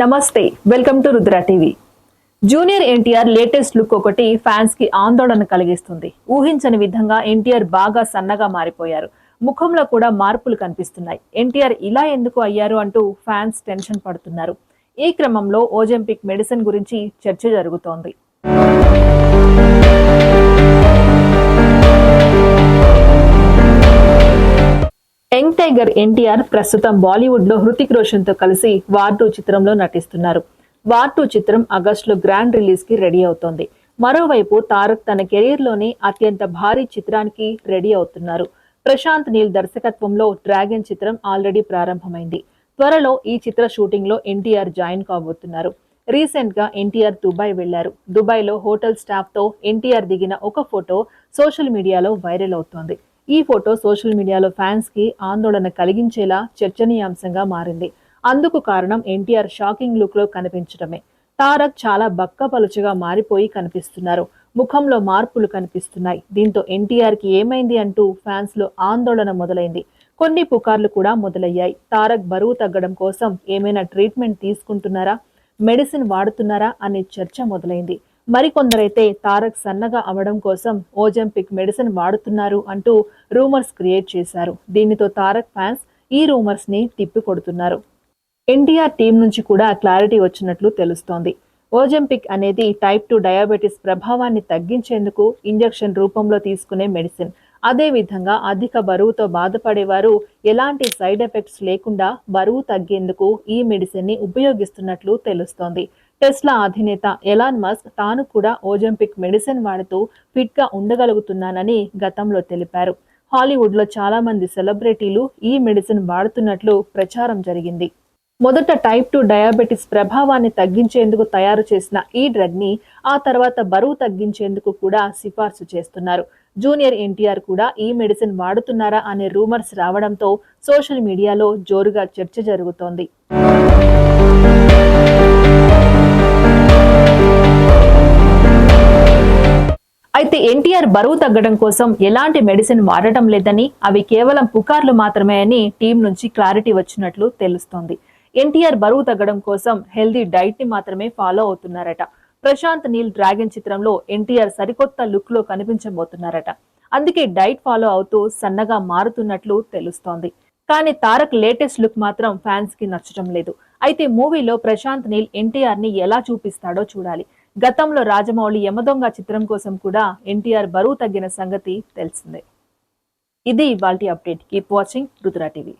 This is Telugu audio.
నమస్తే welcome to Rudra TV. Junior NTR latest look ఒకటి ఫ్యాన్స్కి ఆందోళన కలిగిస్తుంది. ఊహించని విధంగా ఎన్టీఆర్ బాగా సన్నగా మారిపోయారు. ముఖంలో కూడా మార్పులు కనిపిస్తున్నాయి. ఎన్టీఆర్ ఇలా ఎందుకు అయ్యారు అంటూ ఫ్యాన్స్ టెన్షన్ పడుతున్నారు. ఈ క్రమంలో ఓజెంపిక్ మెడిసిన్ గురించి చర్చ జరుగుతోంది. యంగ్ టైగర్ ఎన్టీఆర్ ప్రస్తుతం బాలీవుడ్లో హృతిక్ రోషన్తో కలిసి వార్ టూ చిత్రంలో నటిస్తున్నారు. వార్ టూ చిత్రం ఆగస్టులో గ్రాండ్ రిలీజ్కి రెడీ అవుతోంది. మరోవైపు తారక్ తన కెరీర్లోనే అత్యంత భారీ చిత్రానికి రెడీ అవుతున్నారు. ప్రశాంత్ నీల్ దర్శకత్వంలో డ్రాగన్ చిత్రం ఆల్రెడీ ప్రారంభమైంది. త్వరలో ఈ చిత్ర షూటింగ్లో ఎన్టీఆర్ జాయిన్ కాబోతున్నారు. రీసెంట్గా ఎన్టీఆర్ దుబాయ్ వెళ్ళారు. దుబాయ్లో హోటల్ స్టాఫ్తో ఎన్టీఆర్ దిగిన ఒక ఫోటో సోషల్ మీడియాలో వైరల్ అవుతోంది. ఈ ఫోటో సోషల్ మీడియాలో ఫ్యాన్స్కి ఆందోళన కలిగించేలా చర్చనీయాంశంగా మారింది. అందుకు కారణం ఎన్టీఆర్ షాకింగ్ లుక్లో కనిపించడమే తారక్ చాలా బక్కపలుచగా మారిపోయి కనిపిస్తున్నారు. ముఖంలో మార్పులు కనిపిస్తున్నాయి. దీంతో ఎన్టీఆర్కి ఏమైంది అంటూ ఫ్యాన్స్లో ఆందోళన మొదలైంది. కొన్ని పుకార్లు కూడా మొదలయ్యాయి. తారక్ బరువు తగ్గడం కోసం ఏమైనా ట్రీట్మెంట్ తీసుకుంటున్నారా? మెడిసిన్ వాడుతున్నారా? అనే చర్చ మొదలైంది. మరికొందరైతే తారక్ సన్నగా అవడం కోసం ఓజంపిక్ మెడిసిన్ వాడుతున్నారు అంటూ రూమర్స్ క్రియేట్ చేశారు. దీనితో తారక్ ఫ్యాన్స్ ఈ రూమర్స్ని తిప్పికొడుతున్నారు. ఎన్టీఆర్ టీం నుంచి కూడా క్లారిటీ వచ్చినట్లు తెలుస్తోంది. ఓజంపిక్ అనేది టైప్ టూ డయాబెటిస్ ప్రభావాన్ని తగ్గించేందుకు ఇంజెక్షన్ రూపంలో తీసుకునే మెడిసిన్. అదే విధంగా అధిక బరువుతో బాధపడేవారు ఎలాంటి సైడ్ ఎఫెక్ట్స్ లేకుండా బరువు తగ్గేందుకు ఈ మెడిసిన్ని ఉపయోగిస్తున్నట్లు తెలుస్తోంది. టెస్లా అధినేత ఎలాన్ మస్క్ తాను కూడా ఓజంపిక్ మెడిసిన్ వాడుతూ ఫిట్గా ఉండగలుగుతున్నానని గతంలో తెలిపారు. హాలీవుడ్లో చాలామంది సెలబ్రిటీలు ఈ మెడిసిన్ వాడుతున్నట్లు ప్రచారం జరిగింది. మొదట టైప్ టూ డయాబెటిస్ ప్రభావాన్ని తగ్గించేందుకు తయారు చేసిన ఈ డ్రగ్ని ఆ తర్వాత బరువు తగ్గించేందుకు కూడా సిఫార్సు చేస్తున్నారు. జూనియర్ ఎన్టీఆర్ కూడా ఈ మెడిసిన్ వాడుతున్నారా అనే రూమర్స్ రావడంతో సోషల్ మీడియాలో జోరుగా చర్చ జరుగుతోంది. అయితే ఎన్టీఆర్ బరువు తగ్గడం కోసం ఎలాంటి మెడిసిన్ వాడటం లేదని అవి కేవలం పుకార్లు మాత్రమే అని టీం నుంచి క్లారిటీ వచ్చినట్లు తెలుస్తోంది. ఎన్టీఆర్ బరువు తగ్గడం కోసం హెల్దీ డైట్ని మాత్రమే ఫాలో అవుతున్నారట. ప్రశాంత్ నీల్ డ్రాగన్ చిత్రంలో ఎన్టీఆర్ సరికొత్త లుక్లో కనిపించబోతున్నారట. అందుకే డైట్ ఫాలో అవుతూ సన్నగా మారుతున్నట్లు తెలుస్తోంది. కానీ తారక్ లేటెస్ట్ లుక్ మాత్రం ఫ్యాన్స్కి నచ్చడం లేదు. అయితే మూవీలో ప్రశాంత్ నీల్ ఎన్టీఆర్ని ఎలా చూపిస్తాడో చూడాలి. గతంలో రాజమౌళి యమదొంగ చిత్రం కోసం కూడా ఎన్టీఆర్ బరువు తగ్గిన సంగతి తెలిసిందే. ఇది ఇవాల్టి update keep watching Rudra TV.